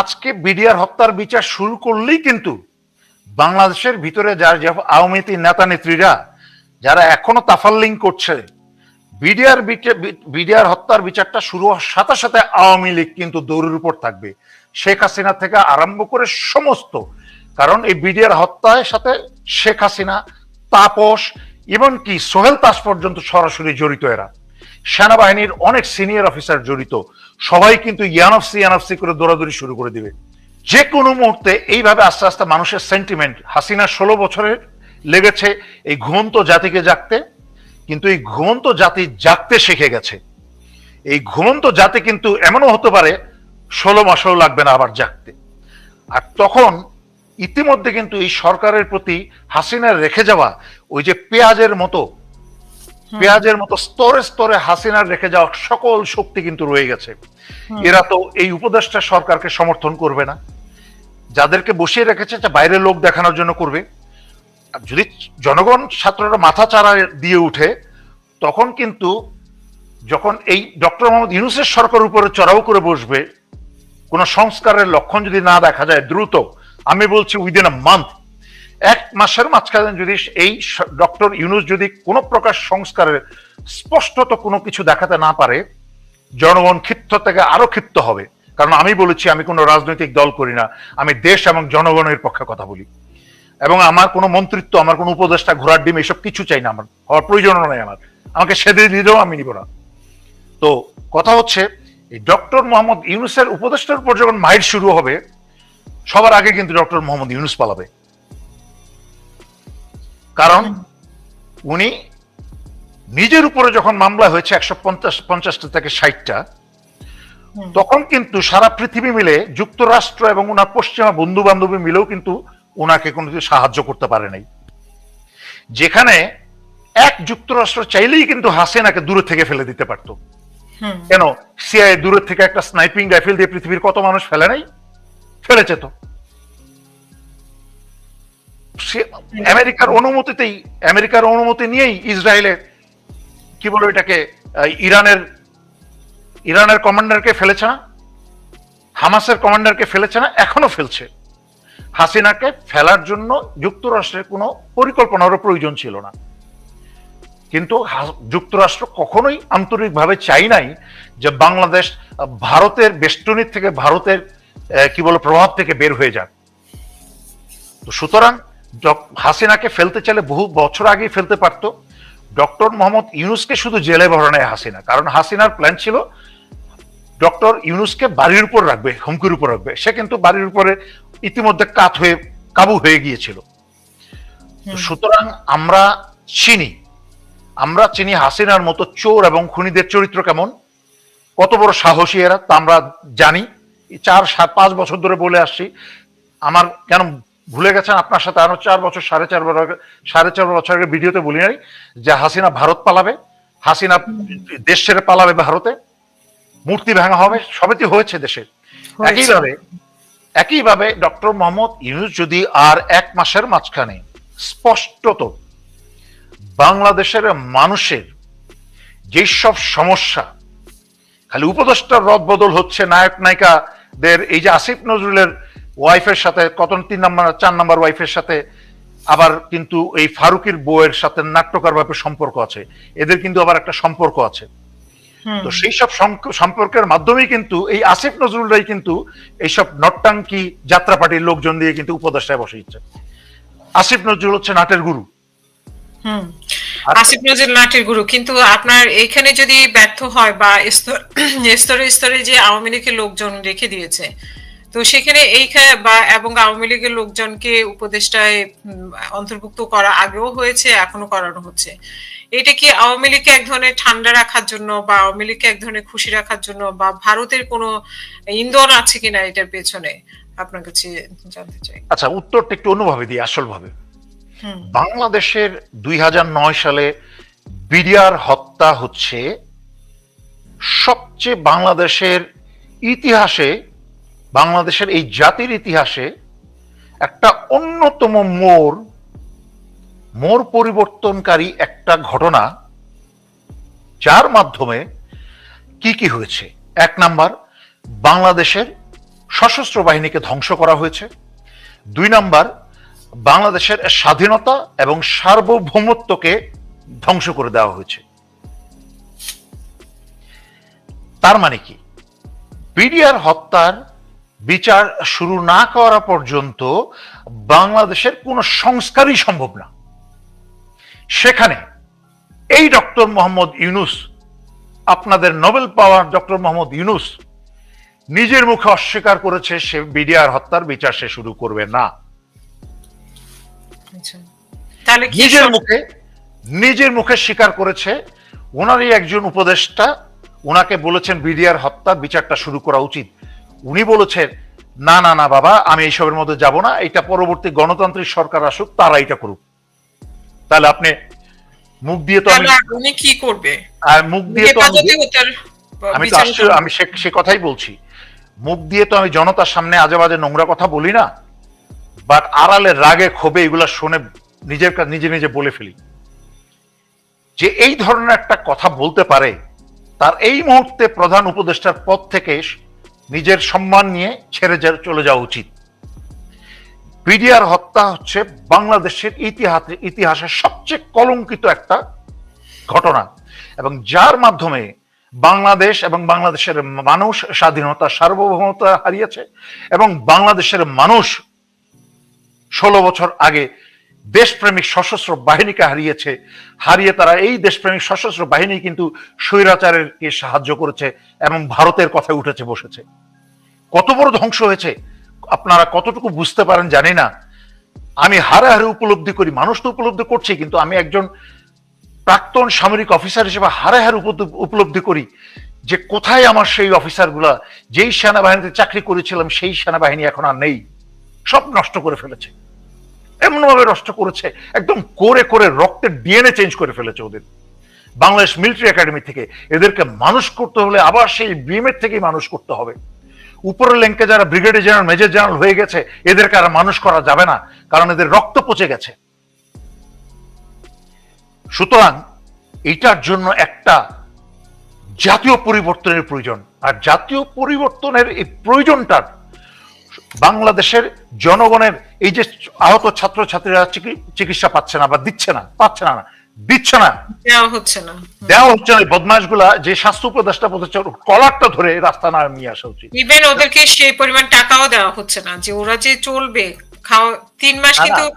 আজকে বিডিআর হত্যার বিচার শুরু করলেই কিন্তু বাংলাদেশের ভিতরে যার আওয়ামী নেতা নেত্রীরা, যারা এখনও তাফাল্লিং করছে, বিডিআর বিডিআর হত্যার বিচারটা শুরু হওয়ার সাথে সাথে আওয়ামী লীগ কিন্তু দৌড়ের উপর থাকবে। শেখ হাসিনা থেকে আরম্ভ করে সমস্ত। কারণ এই বিডিআর হত্যার সাথে শেখ হাসিনা, তাপস এমনকি সোহেল তাস পর্যন্ত সরাসরি জড়িত এরা। সেনাবাহিনীর অনেক সিনিয়র অফিসার জড়িত। সবাই কিন্তু ইয়ানফসি ইয়ানফসি করে দৌড়াদৌড়ি শুরু করে দিবে। যে কোনো মুহূর্তে এইভাবে আস্তে আস্তে মানুষের সেন্টিমেন্ট হাসিনা ষোলো বছরের লেগেছে এই ঘুমন্ত জাতিকে জাগতে, কিন্তু এই ঘুমন্ত জাতি জাগতে শিখে গেছে। এই ঘুমন্ত জাতি কিন্তু এমনও হতে পারে, ষোলো মাসেও লাগবে না আবার জাগতে। আর তখন ইতিমধ্যে কিন্তু এই সরকারের প্রতি হাসিনার রেখে যাওয়া, ওই যে পেঁয়াজের মতো পেঁয়াজের মতো স্তরে স্তরে হাসিনার রেখে যাওয়া সকল শক্তি কিন্তু রয়ে গেছে। এরা তো এই উপদেষ্টা সরকারকে সমর্থন করবে না। যাদেরকে বসিয়ে রেখেছে যা বাইরের লোক দেখানোর জন্য করবে। আর যদি জনগণ ছাত্ররা মাথা চারা দিয়ে উঠে তখন কিন্তু যখন এই ডক্টর মোহাম্মদ ইউনুসের সরকার উপরে চড়াও করে বসবে কোন সংস্কারের লক্ষণ যদি না দেখা যায় দ্রুত আমি বলছি উইদিন আ মান্থ এক মাসের মাঝখানে যদি এই ডক্টর ইউনুস যদি কোনো প্রকার সংস্কারের স্পষ্টত কোনো কিছু দেখাতে না পারে জনগণ ক্ষিপ্ত থেকে আরও ক্ষিপ্ত হবে। কারণ আমি বলেছি, আমি কোনো রাজনৈতিক দল করি না, আমি দেশ এবং জনগণের পক্ষে কথা বলি। এবং আমার কোনো মন্ত্রিত্ব, আমার কোনো উপদেষ্টা ঘোরার ডিম এসব কিছু চাই না আমার, হওয়ার প্রয়োজনও নেই আমার। আমাকে সেদে দিলেও আমি নিব না। তো কথা হচ্ছে, এই ডক্টর মোহাম্মদ ইউনুসের উপদেষ্টার উপর যখন মাইর শুরু হবে, সবার আগে কিন্তু ডক্টর মোহাম্মদ ইউনুস পালাবে। কারণ উনি নিজের উপরে যখন মামলা হয়েছে একশো পঞ্চাশ পঞ্চাশটা থেকে ষাটটা তখন কিন্তু সারা পৃথিবী মিলে যুক্তরাষ্ট্র এবং ওনার পশ্চিমা বন্ধু বান্ধবী মিলেও কিন্তু ওনাকে কোনো কিছু সাহায্য করতে পারে নাই। যেখানে এক যুক্তরাষ্ট্র চাইলেই কিন্তু হাসিনাকে দূরে থেকে ফেলে দিতে পারতো। কেন? সিআই দূরের থেকে একটা স্নাইপিং রাইফেল দিয়ে পৃথিবীর কত মানুষ ফেলে নাই? ফেলেছে তো। সে আমেরিকার অনুমতিতেই, আমেরিকার অনুমতি নিয়েই ইসরায়েলের কি বলো এটাকে ইরানের ইরানের কমান্ডারকে ফেলেছে না? হামাসের কমান্ডারকে ফেলেছে না? এখনও ফেলছে। হাসিনাকে ফেলার জন্য যুক্তরাষ্ট্রের কোনো পরিকল্পনারও প্রয়োজন ছিল না। কিন্তু যুক্তরাষ্ট্র কখনোই আন্তরিকভাবে চাই নাই যে বাংলাদেশ, ভারতের বেষ্টনীর থেকে ভারতের কি বলে, প্রভাব থেকে বের হয়ে যাক। তো সুতরাং হাসিনাকে ফেলতে চাইলে বহু বছর আগেই ফেলতে পারতো। ডক্টর মোহাম্মদ ইউনুসকে শুধু জেলে ভরণে হাসিনা কারণ হাসিনার প্ল্যান ছিল ডক্টর ইউনুসকে বাড়ির উপর রাখবে হুমকির উপর রাখবে। সে কিন্তু বাড়ির উপরে ইতিমধ্যে কাত হয়ে কাবু হয়ে গিয়েছিল। সুতরাং আমরা চিনি আমরা চিনি হাসিনার মতো চোর এবং খুনিদের চরিত্র কেমন কত বড় সাহসী এরা তা আমরা জানি। চার সাত পাঁচ বছর ধরে বলে আসছি। আমার কেন ভুলে গেছেন আপনার সাথে আরও চার বছর সাড়ে চার বছর সাড়ে চার বছর আগে ভিডিওতে বলি নাই যে হাসিনা ভারত পালাবে। হাসিনা দেশ ছেড়ে পালাবে ভারতে। মূর্তি ভাঙা হবে সবেতে হয়েছে দেশে। হয়েছে। একইভাবে একইভাবে ডক্টর মোহাম্মদ ইউনুস যদি আর এক মাসের মাঝখানে স্পষ্টত বাংলাদেশের মানুষের যেসব সমস্যা খালি উপদেষ্টার রদ বদল হচ্ছে নায়ক নায়িকাদের এই যে আসিফ নজরুলের ওয়াইফের সাথে কত তিন নম্বর চার নম্বর ওয়াইফের সাথে আবার কিন্তু এই ফারুকের বউয়ের সাথে নাট্যকার ভাবে সম্পর্ক আছে। এদের কিন্তু আবার একটা সম্পর্ক আছে। তো সেই সব সম্পর্কের মাধ্যমেই কিন্তু এই আসিফ নজরুলরাই কিন্তু এইসব নট্টাঙ্কি যাত্রা পার্টির লোকজন দিয়ে কিন্তু উপদেষ্টায় বসে দিচ্ছে। আসিফ নজরুল হচ্ছে নাটের গুরু। আসিফ নজরুল নাটের গুরু। কিন্তু আপনার এখানে যদি ব্যর্থ হয় বা স্তরে স্তরে যে আওয়ামী লীগের লোকজন রেখে দিয়েছে তো সেখানে এইখানে বা এবং আওয়ামী লীগের লোকজনকে উপদেষ্টায় অন্তর্ভুক্ত করা আগেও হয়েছে এখনও করানো হচ্ছে। এটা কি আওয়ামী লীগকে এক ধরনের ঠান্ডা রাখার জন্য বা আওয়ামী লীগকে এক ধরনের খুশি রাখার জন্য বা ভারতের কোনো ইন্ধন আছে কিনা এটার পেছনে আপনার কাছে জানতে চাই। আচ্ছা উত্তরটা একটু অন্যভাবে দিই আসল ভাবে হুম। বাংলাদেশের দুই হাজার নয় সালে বিডিআর হত্যা হচ্ছে সবচেয়ে বাংলাদেশের ইতিহাসে বাংলাদেশের এই জাতির ইতিহাসে একটা অন্যতম মোর মোর পরিবর্তনকারী একটা ঘটনা, যার মাধ্যমে কি কি হয়েছে? এক নাম্বার, বাংলাদেশের সশস্ত্র বাহিনীকে ধ্বংস করা হয়েছে। দুই নাম্বার, বাংলাদেশের স্বাধীনতা এবং সার্বভৌমত্বকে ধ্বংস করে দেওয়া হয়েছে। তার মানে কি? বিডিআর হত্যার বিচার শুরু না করা পর্যন্ত বাংলাদেশের কোনো সংস্কারই সম্ভব না। সেখানে এই ডক্টর মোহাম্মদ ইউনুস আপনাদের নোবেল পাওয়ার ডক্টর মোহাম্মদ ইউনুস নিজের মুখে অস্বীকার করেছে সে বিডিআর হত্যার বিচার সে শুরু করবে না। আচ্ছা। নিজের মুখে নিজের মুখে স্বীকার করেছে। ওনারই একজন উপদেষ্টা ওনাকে বলেছেন বিডিআর হত্যার বিচারটা শুরু করা উচিত। উনি বলেছেন না না না বাবা আমি এইসবের মধ্যে যাব না। এটা পরবর্তী গণতান্ত্রিক সরকার আসুক তারা এটা করুক। তাহলে আপনি মুখ দিয়ে তো উনি কি করবে? আর মুখ দিয়ে তো আমি তো আসলে আমি সে কথাই বলছি। মুখ দিয়ে তো আমি জনতার সামনে আজে বাজে নোংরা কথা বলি না বাট আড়ালে রাগে ক্ষোভে এগুলা শুনে নিজের নিজে নিজে বলে ফেলি। যে এই ধরনের একটা কথা বলতে পারে তার এই মুহূর্তে প্রধান উপদেষ্টার পদ থেকে নিজের সম্মান নিয়ে ছেড়ে চলে যাওয়া উচিত। বিডিআর হত্যা হচ্ছে বাংলাদেশের ইতিহাসে ইতিহাসের সবচেয়ে কলঙ্কিত একটা ঘটনা। এবং যার মাধ্যমে বাংলাদেশ এবং বাংলাদেশের মানুষ স্বাধীনতা, সার্বভৌমতা হারিয়েছে এবং বাংলাদেশের মানুষ ষোলো বছর আগে দেশপ্রেমিক সশস্ত্র বাহিনীকে হারিয়েছে, হারিয়ে তারা এই দেশপ্রেমিক সশস্ত্র বাহিনী কিন্তু স্বৈরাচারেরকে সাহায্য করেছে এবং ভারতের কথায় উঠেছে, বসেছে। কত বড় ধ্বংস হয়েছে, আপনারা কতটুকু বুঝতে পারেন জানি না। আমি হারে হারে উপলব্ধি করি, মানুষ তো উপলব্ধি করছি, কিন্তু আমি একজন প্রাক্তন সামরিক অফিসার হিসেবে হারে হারে উপলব্ধি করি যে কোথায় আমার সেই অফিসারগুলা, যেই সেনাবাহিনীতে চাকরি করেছিলাম, সেই সেনাবাহিনী এখন আর নেই। সব নষ্ট করে ফেলেছে। এমনভাবে নষ্ট করেছে, একদম করে করে রক্তের ডিএনএ চেঞ্জ করে ফেলেছে ওদের। বাংলাদেশ মিলিটারি একাডেমি থেকে এদেরকে মানুষ করতে হলে আবার সেই বিএমএর থেকেই মানুষ করতে হবে। উপরের ল্যাঙ্কে যারা ব্রিগেডিয়ার জেনারেল মেজর জেনারেল হয়ে গেছে, এদেরকে আর মানুষ করা যাবে না, কারণ এদের রক্ত পচে গেছে। সুতরাং এইটার জন্য একটা জাতীয় পরিবর্তনের প্রয়োজন, আর জাতীয় পরিবর্তনের এই প্রয়োজনটার বাংলাদেশের জনগণের এই যে আহত ছাত্রছাত্রীরা চিকি- চিকিৎসা পাচ্ছে না বা দিচ্ছে না পাচ্ছে না দিচ্ছে না। দেওয়া হচ্ছে না। দেওয়া হচ্ছে না। বদমাসগুলা যে স্বাস্থ্য উপদেষ্টা বলছে কলারটা ধরে রাস্তা না নিয়ে আসা উচিত। ইভেন ওদেরকে সেই পরিমাণ টাকাও দেওয়া হচ্ছে না যে ওরা যে চলবে খাওয়া তিন মাস কিন্তু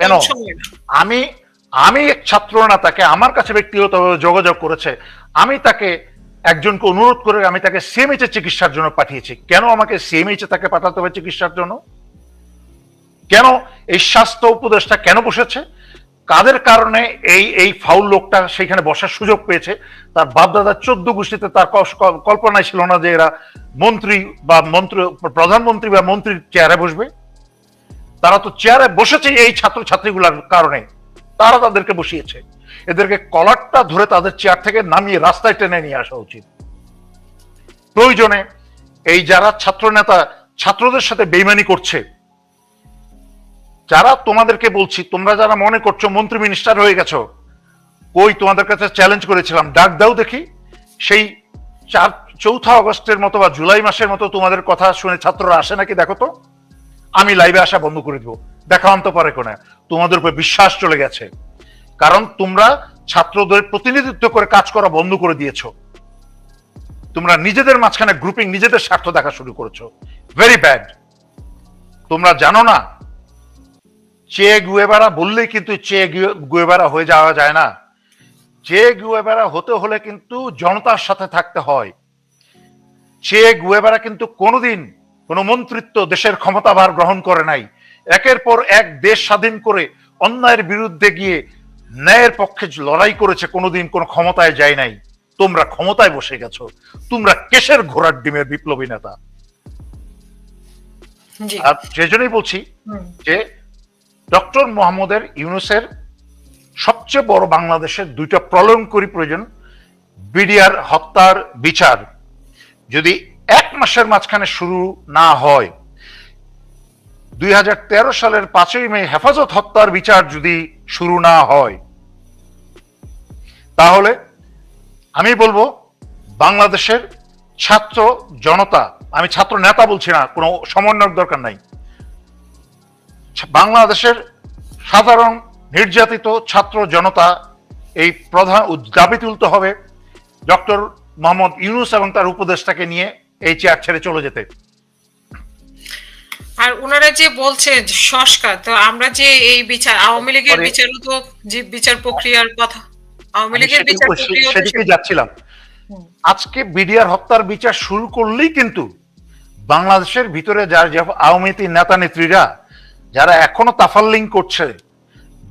আমি আমি এক ছাত্র না তাকে আমার কাছে ব্যক্তিগতভাবে যোগাযোগ করেছে। আমি তাকে একজনকে অনুরোধ করে আমি তাকে সিএমএইচ এর চিকিৎসার জন্য পাঠিয়েছি। কেন আমাকে সিএমএইচ এ তাকে পাঠাতে হবে চিকিৎসার জন্য? কেন এই স্বাস্থ্য উপদেষ্টা কেন বসেছে? কাদের কারণে এই এই ফাউল লোকটা সেখানে বসার সুযোগ পেয়েছে? তার বাপদাদার চোদ্দ গোষ্ঠীতে তার কল্পনায় ছিল না যে এরা মন্ত্রী বা মন্ত্রী, প্রধানমন্ত্রী বা মন্ত্রীর চেয়ারে বসবে। তারা তো চেয়ারে বসেছে এই ছাত্র ছাত্রীগুলোর কারণে। তারা তাদেরকে বসিয়েছে। এদেরকে কলারটা ধরে তাদের চেয়ার থেকে নামিয়ে রাস্তায় টেনে নিয়ে আসা উচিত। প্রয়োজনে এই যারা ছাত্র নেতা ছাত্রদের সাথে বেইমানি করছে, যারা তোমাদেরকে বলছি, তোমরা যারা মনে করছ মন্ত্রী মিনিস্টার হয়ে গেছো ওই তোমাদের কাছে চ্যালেঞ্জ করেছিলাম, ডাক দাও দেখি। সেই চার, চৌঠা আগস্টের মতো বা জুলাই মাসের মতো তোমাদের কথা শুনে ছাত্ররা আসে নাকি দেখো তো? আমি লাইভে আসা বন্ধ করে দিব। দেখা অন্ত পারে কোনে। তোমাদের উপর বিশ্বাস চলে গেছে। কারণ তোমরা ছাত্রদের প্রতিনিধিত্ব করে কাজ করা বন্ধ করে দিয়েছ। তোমরা নিজেদের মাঝখানে গ্রুপিং নিজেদের স্বার্থ দেখা শুরু করেছ। ভেরি ব্যাড তোমরা জানো না, চে গুয়েবারা বললেই কিন্তু চে গুয়েবারা হয়ে যাওয়া যায় না। চে গুয়েবারা হতে হলে কিন্তু জনতার সাথে থাকতে হয়। চে গুয়েবারা কিন্তু কোনোদিন কোনো মন্ত্রিত্ব দেশের ক্ষমতাভার গ্রহণ করে নাই। একের পর এক দেশ স্বাধীন করে অন্যায়ের বিরুদ্ধে গিয়ে ন্যায়ের পক্ষে লড়াই করেছে কোনোদিন কোনো ক্ষমতায় যায় নাই। তোমরা ক্ষমতায় বসে গেছো। তোমরা কেশের ঘোড়ার ডিমের বিপ্লবী নেতা। আর সেজন্যই বলছি যে ডক্টর মোহাম্মদের ইউনুসের সবচেয়ে বড় বাংলাদেশের দুইটা প্রলয়ঙ্করী প্রয়োজন বিডিআর হত্যার বিচার। যদি এক মাসের মাঝখানে শুরু না হয় দুই হাজার তেরো সালের পাঁচই মে হেফাজত হত্যার বিচার যদি শুরু না হয়। তাহলে আমি বলব, বাংলাদেশের ছাত্র জনতা, আমি ছাত্র নেতা বলছি না, কোনো সমন্বয়ক দরকার নাই। বাংলাদেশের সাধারণ নির্যাতিত ছাত্র জনতা এই প্রধান দাবি তুলতে হবে। ডক্টর মোহাম্মদ ইউনুস এবং তার উপদেষ্টাকে নিয়ে এই চেয়ার ছেড়ে চলে যেতে। আর ওনারা যে বলছেন সংস্কার তো আমরা যে এই বিচার আওয়ামী লীগের বিচারও তো যে বিচার প্রক্রিয়ার কথা আওয়ামী লীগের বিচার প্রক্রিয়া সেদিকে যাচ্ছিলাম। আজকে বিডিআর হত্যার বিচার শুরু করলেই কিন্তু বাংলাদেশের ভিতরে যার যে আওয়ামী নেতা নেত্রীরা যারা এখনও তাফাল্লিং করছে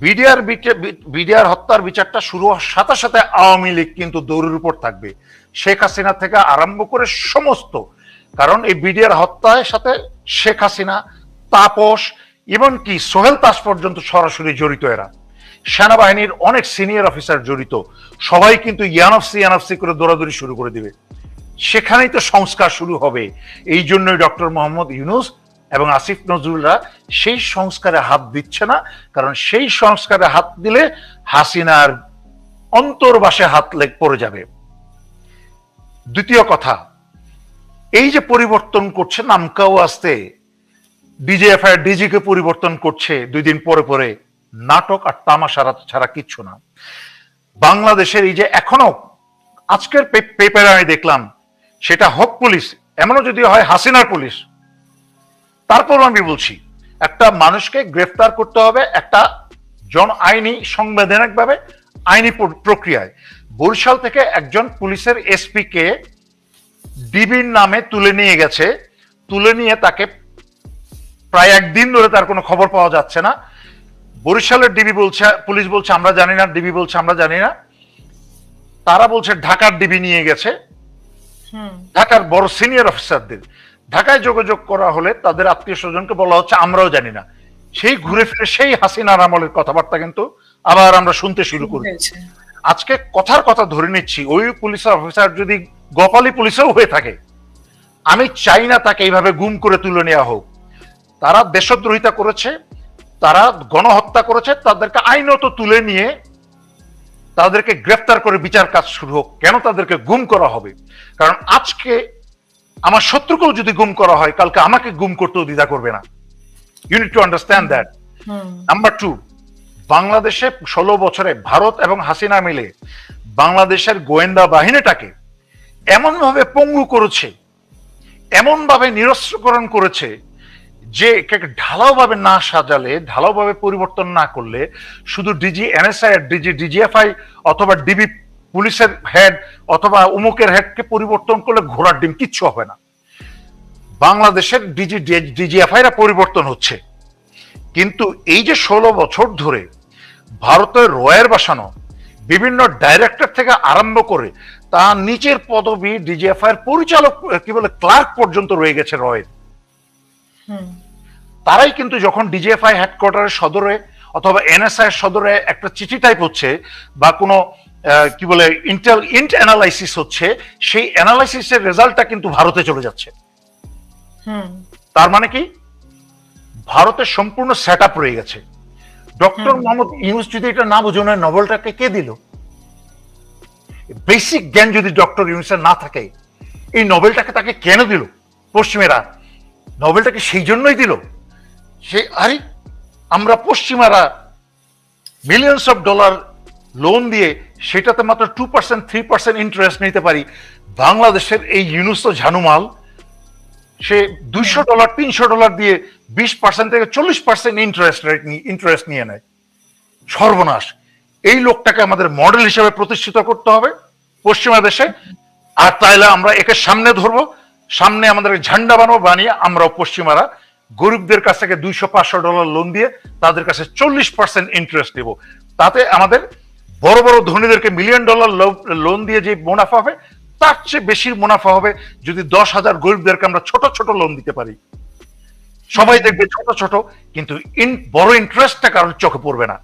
বিডিআর বিডিআর হত্যার বিচারটা শুরু হওয়ার সাথে সাথে আওয়ামী লীগ কিন্তু দৌড়ের উপর থাকবে। শেখ হাসিনা থেকে আরম্ভ করে সমস্ত কারণ এই বিডিআর হত্যার সাথে শেখ হাসিনা, তাপস, এমনকি সোহেল তাস পর্যন্ত সরাসরি জড়িত এরা। সেনাবাহিনীর অনেক সিনিয়র অফিসার জড়িত। সবাই কিন্তু ইয়ানফসি ইয়ানফসি করে দৌড়াদৌড়ি শুরু করে দিবে। সেখানেই তো সংস্কার শুরু হবে। এই জন্যই ডক্টর মোহাম্মদ ইউনুস এবং আসিফ নজরুলরা সেই সংস্কারে হাত দিচ্ছে না, কারণ সেই সংস্কারে হাত দিলে হাসিনার অন্তর্বাসে হাত লেগ পড়ে যাবে। দ্বিতীয় কথা এই যে পরিবর্তন করছে, নামকাও আসতে ডিজিএফআই ডিজিকে পরিবর্তন করছে দুই দিন পরে পরে, নাটক আর তামাশারা ছাড়া কিচ্ছু না। বাংলাদেশের এই যে এখনও আজকের পেপারে আমি দেখলাম, সেটা হক পুলিশ, এমনও যদি হয় হাসিনার পুলিশ। তারপর আমি বলছি, একটা মানুষকে গ্রেফতার করতে হবে একটা জন আইনি সংবিধানিক ভাবে আইনি প্রক্রিয়ায়। বরিশাল থেকে একজন পুলিশের এসপি কে ডিবির নামে তুলে নিয়ে গেছে। তুলে নিয়ে তাকে প্রায় একদিন ধরে তার কোনো খবর পাওয়া যাচ্ছে না। বরিশালের ডিবি বলছে পুলিশ বলছে আমরা জানি না ডিবি বলছে আমরা জানি না। তারা বলছে ঢাকার ডিবি নিয়ে গেছে। ঢাকার বড় সিনিয়র অফিসারদের। ঢাকায় যোগাযোগ করা হলে তাদের আত্মীয় স্বজনকে বলা হচ্ছে আমরাও জানি না। সেই ঘুরে ফিরে সেই হাসিনার আমলের কথাবার্তা কিন্তু আবার আমরা শুনতে শুরু করি। আজকে কথার কথা ধরে নিচ্ছি ওই পুলিশ অফিসার যদি গোপালী পুলিশেও হয়ে থাকে আমি চাই না তাকে এইভাবে গুম করে তুলে নেওয়া হোক। তারা দেশদ্রোহিতা করেছে তারা গণহত্যা করেছে তাদেরকে আইনত তুলে নিয়ে তাদেরকে গ্রেফতার করে বিচার কাজ শুরু হোক। কেন তাদেরকে গুম করা হবে? কারণ আজকে আমার শত্রুকেও যদি গুম করা হয় কালকে আমাকে গুম করতেও দ্বিধা করবে না। You need to understand that number two বাংলাদেশে ষোলো বছরে ভারত এবং হাসিনা মিলে বাংলাদেশের গোয়েন্দা বাহিনীটাকে এমনভাবে পঙ্গু করেছে, এমনভাবে নিরস্ত্রকরণ করেছে যে ঢালাওভাবে না সাজালে, ঢালাওভাবে পরিবর্তন না করলে শুধু ডিজি এনএসআই ডিজি ডিজিএফআই অথবা ডিবি পুলিশের হেড অথবা উমুকের হেডকে পরিবর্তন করলে ঘোড়ার ডিম কিচ্ছু হবে না। বাংলাদেশের ডিজি ডিজিএফআইরা পরিবর্তন হচ্ছে। কিন্তু এই যে ষোলো বছর ধরে ভারতের রয়ের বাসানো বিভিন্ন ডাইরেক্টর থেকে আরম্ভ করে তা নিচের পদবি ডিজিএফআই এর পরিচালক কি বলে ক্লার্ক পর্যন্ত রয়ে গেছে রয়ের হুম। তারাই কিন্তু যখন ডিজিএফআই হেডকোয়ার্টারের সদরে অথবা এনএসআই এর সদরে একটা চিঠি টাইপ হচ্ছে বা কোনো কি বলে ইন্টেল ইন্ট অ্যানালাইসিস হচ্ছে সেই অ্যানালাইসিসের রেজাল্টটা কিন্তু ভারতে চলে যাচ্ছে। হুম। তার মানে কি? ভারতের সম্পূর্ণ সেট আপ রয়ে গেছে। ডক্টর মোহাম্মদ ইউনুস যদি এটা না বোঝো না নোবেলটাকে কে দিল? বেসিক জ্ঞান যদি ডক্টর ইউনুসের না থাকে এই নোবেলটাকে তাকে কেন দিল? পশ্চিমেরা নোবেলটাকে সেই জন্যই দিল? সে আরে আমরা পশ্চিমারা মিলিয়নস অফ ডলার লোন দিয়ে সেটাতে মাত্র two percent three percent interest নিতে পারি। বাংলাদেশের এই ইউনুস তো ঝানুমাল সে দুইশো ডলার, তিনশো ডলার দিয়ে বিশ পার্সেন্ট থেকে চল্লিশ পার্সেন্ট ইন্টারেস্ট রেট ইন্টারেস্ট নিয়ে নেয়। সর্বনাশ। এই লোকটাকে আমাদের মডেল হিসেবে প্রতিষ্ঠিত করতে হবে পশ্চিমা দেশে। আর তাইলে আমরা একে সামনে ধরবো। সামনে আমাদের ঝান্ডা বানাবো, বানিয়ে আমরাও পশ্চিমারা গরিবদের কাছ থেকে দুইশো, পাঁচশো ডলার লোন দিয়ে তাদের কাছে চল্লিশ পার্সেন্ট ইন্টারেস্ট দেবো তাতে আমাদের বড় বড় ধনীদেরকে মিলিয়ন ডলার লোন দিয়ে যে মুনাফা হবে তার চেয়ে বেশি মুনাফা হবে যদি দশ হাজার গরিবদেরকে আমরা ছোট ছোট লোন দিতে পারি। সবাই দেখবে ছোট ছোট, কিন্তু বড় ইন্টারেস্টটা কারোর চোখে পড়বে না।